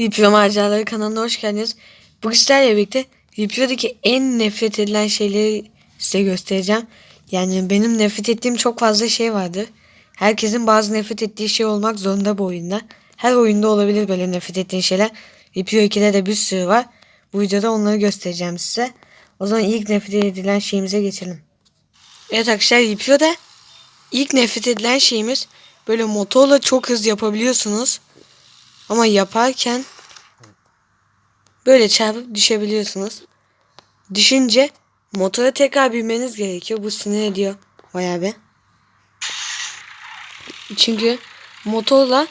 Hipyo Maceraları kanalına hoş geldiniz. Bugün sizlerle birlikte Hipyo'daki en nefret edilen şeyleri size göstereceğim. Yani benim nefret ettiğim çok fazla şey vardı. Herkesin bazı nefret ettiği şey olmak zorunda bu oyunda. Her oyunda olabilir böyle nefret ettiğin şeyler. Hipyo 2'de de bir sürü var. Bu videoda onları göstereceğim size. O zaman ilk nefret edilen şeyimize geçelim. Evet arkadaşlar Hipyo'da ilk nefret edilen şeyimiz böyle motorla çok hız yapabiliyorsunuz. Ama yaparken böyle çarpıp düşebiliyorsunuz. Düşünce motora tekrar binmeniz gerekiyor. Bu sinir ediyor bayağı bir. Çünkü motorla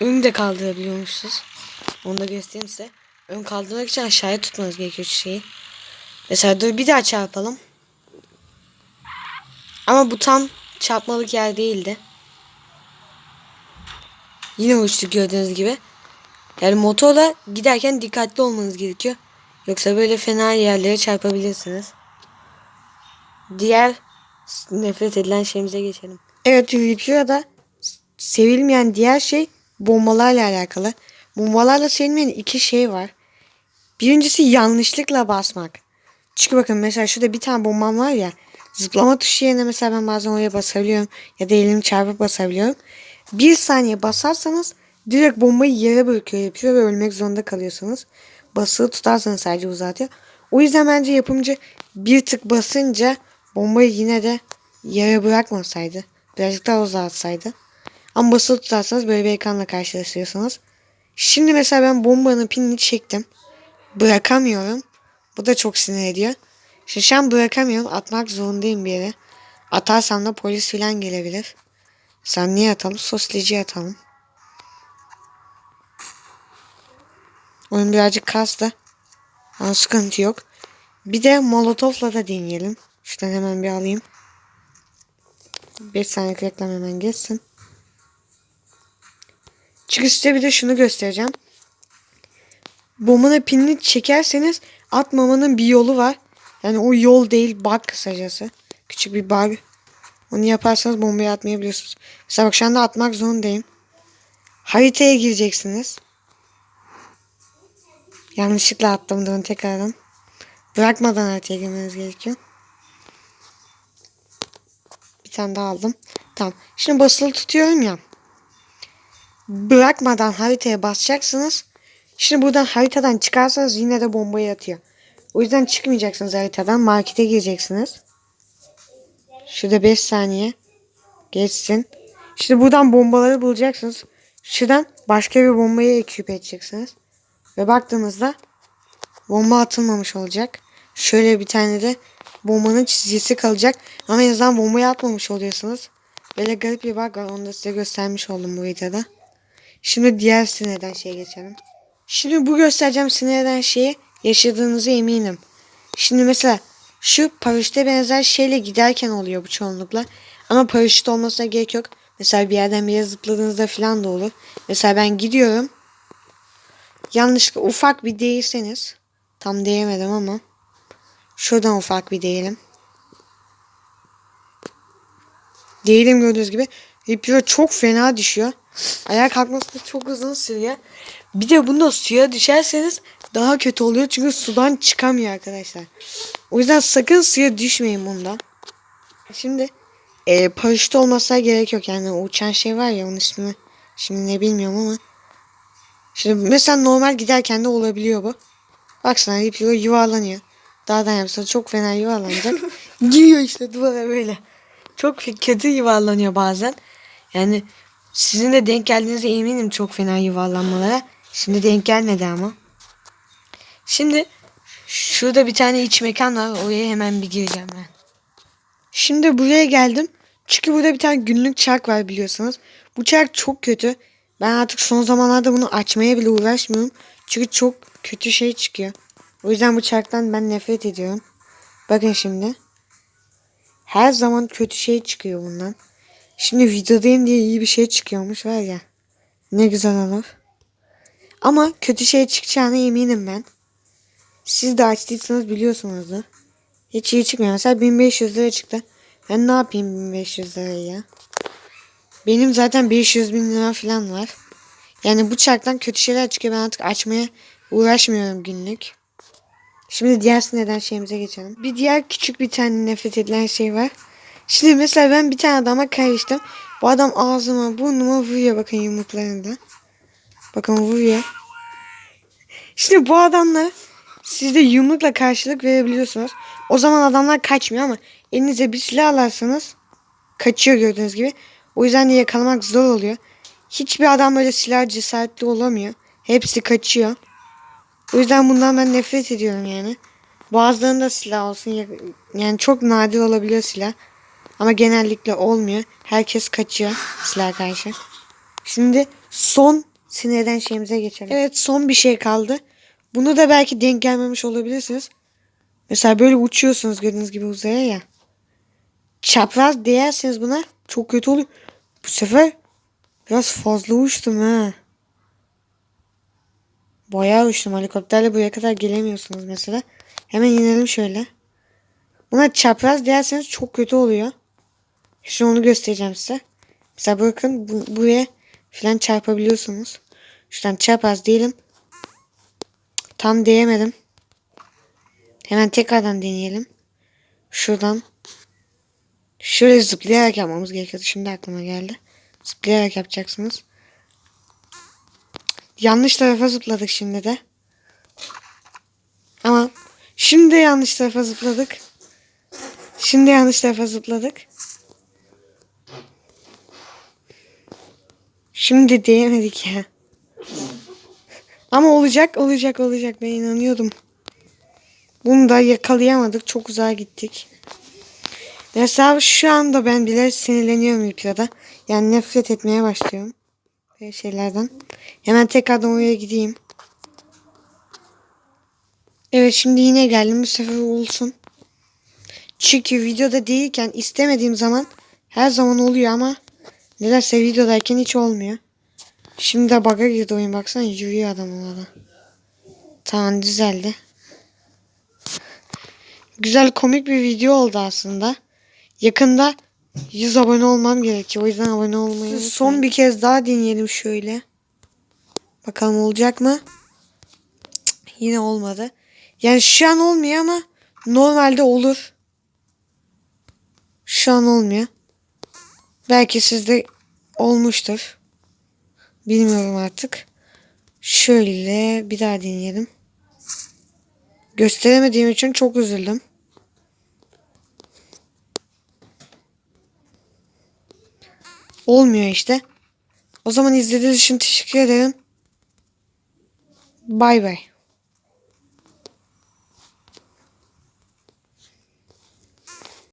ön de kaldırabiliyormuşsunuz. Onu da göstereyim size. Ön kaldırmak için aşağıya tutmanız gerekiyor şu şeyi. Mesela dur bir daha çarpalım. Ama bu tam çarpmalık yer değildi. Yine uçtuk gördüğünüz gibi. Yani motorla giderken dikkatli olmanız gerekiyor. Yoksa böyle fena yerlere çarpabilirsiniz. Diğer nefret edilen şeyimize geçelim. Evet Ripio'da sevilmeyen diğer şey bombalarla alakalı. Bombalarla sevilmeyen iki şey var. Birincisi yanlışlıkla basmak. Çünkü bakın mesela şurada bir tane bombam var ya. Zıplama tuşu yerine mesela ben bazen oraya basabiliyorum. Ya da elimi çarpıp basabiliyorum. Bir saniye basarsanız direkt bombayı yere bırakıyor yapıyor ve ölmek zorunda kalıyorsunuz. Basılı tutarsanız sadece uzatıyor. O yüzden bence yapımcı bir tık basınca bombayı yine de yere bırakmasaydı. Birazcık daha uzatsaydı. Ama basılı tutarsanız böyle bir ekranla karşılaşıyorsunuz. Şimdi mesela ben bombanın pinini çektim. Bırakamıyorum. Bu da çok sinir ediyor. Şimdi şu an bırakamıyorum. Atmak zorundayım bir yere. Atarsam da polis falan gelebilir. Sen niye atalım? Sosyoloji atalım. Oyun birazcık kastı. Ama sıkıntı yok. Bir de molotofla da deneyelim. Şuradan hemen bir alayım. 5 saniye reklam hemen geçsin. Size bir de şunu göstereceğim. Bombanın pinini çekerseniz atmamanın bir yolu var. Yani o yol değil bug kısacası. Küçük bir bug. Onu yaparsanız bombayı atmayabiliyorsunuz. Mesela bak şu anda atmak zorundayım. Haritaya gireceksiniz. Yanlışlıkla attım da onu tekrardan. Bırakmadan haritaya girmeniz gerekiyor. Bir tane daha aldım. Tamam. Şimdi basılı tutuyorum ya. Bırakmadan haritaya basacaksınız. Şimdi buradan haritadan çıkarsanız yine de bombayı atıyor. O yüzden çıkmayacaksınız haritadan. Markete gireceksiniz. Şurada 5 saniye geçsin. Şimdi buradan bombaları bulacaksınız. Şuradan başka bir bombayı ekip edeceksiniz. Ve baktığınızda bomba atılmamış olacak. Şöyle bir tane de bombanın çizgisi kalacak. Ama en azından bombayı atmamış oluyorsunuz. Böyle garip bir bug var. Onu da size göstermiş oldum bu videoda. Şimdi diğer sinirden şeye geçelim. Şimdi bu göstereceğim sinirden şeyi yaşadığınızı eminim. Şimdi mesela şu paraşüte benzer şeyle giderken oluyor bu çoğunlukla. Ama paraşüt olmasına gerek yok. Mesela bir yerden bir yere zıpladığınızda falan da olur. Mesela ben gidiyorum. Yanlışlıkla ufak bir değilseniz. Tam değemedim ama. Şuradan ufak bir değilim. Değilim gördüğünüz gibi. Yapıyor çok fena düşüyor. Ayağa kalkması da çok uzun sürüyor. Bir de bunda suya düşerseniz daha kötü oluyor. Çünkü sudan çıkamıyor arkadaşlar. O yüzden sakın suya düşmeyin bundan. Şimdi e, paraşüt olmasına gerek yok. Yani uçan şey var ya onun ismi şimdi ne bilmiyorum ama. Şimdi mesela normal giderken de olabiliyor bu. Baksana yapıyor yuvarlanıyor. Dağdan yapsa çok fena yuvarlanacak. Giriyor işte duvara böyle. Çok kötü yuvarlanıyor bazen. Yani sizin de denk geldiğinize eminim çok fena yuvarlanmalara. Şimdi denk gelmedi ama. Şimdi şurada bir tane iç mekan var. Oraya hemen bir gireceğim ben. Şimdi buraya geldim. Çünkü burada bir tane günlük çark var biliyorsunuz. Bu çark çok kötü. Ben artık son zamanlarda bunu açmaya bile uğraşmıyorum. Çünkü çok kötü şey çıkıyor. O yüzden bu çarktan ben nefret ediyorum. Bakın şimdi. Her zaman kötü şey çıkıyor bundan. Şimdi videodayım diye iyi bir şey çıkıyormuş var ya. Ne güzel olur. Ama kötü şey çıkacağına eminim ben. Siz de açtıysanız biliyorsunuzdur. Hiç iyi çıkmıyor. Mesela 1500 lira çıktı. Ben ne yapayım 1500 lirayı ya? Benim zaten 500 bin lira falan var. Yani bıçaktan kötü şeyler çıkıyor. Ben artık açmaya uğraşmıyorum günlük. Şimdi diğer sinirden şeyimize geçelim. Bir diğer küçük bir tane nefret edilen şey var. Şimdi mesela ben bir tane adama karıştım. Bu adam ağzıma burnuma vuruyor bakın yumruklarında. Bakın vuruyor. Şimdi bu adamlar siz de yumrukla karşılık verebiliyorsunuz. O zaman adamlar kaçmıyor ama elinize bir silah alarsanız kaçıyor gördüğünüz gibi. O yüzden de yakalamak zor oluyor. Hiçbir adam böyle silah cesaretli olamıyor. Hepsi kaçıyor. O yüzden bundan ben nefret ediyorum yani. Bazılarında silah olsun. ya- Yani çok nadir olabiliyor silah. Ama genellikle olmuyor. Herkes kaçıyor silah karşı. Şimdi son sinirden şeyimize geçelim. Evet son bir şey kaldı. Bunu da belki denk gelmemiş olabilirsiniz. Mesela böyle uçuyorsunuz gördüğünüz gibi uzaya ya. Çapraz değerseniz buna çok kötü oluyor. Bu sefer biraz fazla uçtum ha. Bayağı uçtum. Helikopterle buraya kadar gelemiyorsunuz mesela. Hemen inelim şöyle. Buna çapraz değerseniz çok kötü oluyor. Şimdi onu göstereceğim size. Mesela bakın bu, buraya falan çarpabiliyorsunuz. Şuradan çapraz diyelim. Tam değemedim. Hemen tekrardan deneyelim. Şuradan. Şöyle zıplayarak yapmamız gerekiyordu. Şimdi aklıma geldi. Zıplayarak yapacaksınız. Yanlış tarafa zıpladık şimdi de. Ama şimdi yanlış tarafa zıpladık. Şimdi yanlış tarafa zıpladık. Şimdi diyemedik ya. Ama olacak olacak olacak ben inanıyordum. Bunu da yakalayamadık. Çok uzağa gittik. Mesela şu anda ben bile sinirleniyorum Yupia'da. Yani nefret etmeye başlıyorum. Böyle şeylerden. Hemen tekrardan oraya gideyim. Evet şimdi yine geldim. Bu sefer olsun. Çünkü videoda değilken istemediğim zaman her zaman oluyor ama nedense videodayken hiç olmuyor. Şimdi de bug'a girdi oyun baksana yürüyor adam orada. Tamam düzeldi. Güzel komik bir video oldu aslında. Yakında 100 abone olmam gerekiyor. O yüzden abone olmayı unutmayın. Son bir kez daha deneyelim şöyle. Bakalım olacak mı? Cık, yine olmadı. Yani şu an olmuyor ama normalde olur. Şu an olmuyor. Belki sizde olmuştur. Bilmiyorum artık. Şöyle bir daha deneyelim. Gösteremediğim için çok üzüldüm. Olmuyor işte. O zaman izlediğiniz için teşekkür ederim. Bay bay.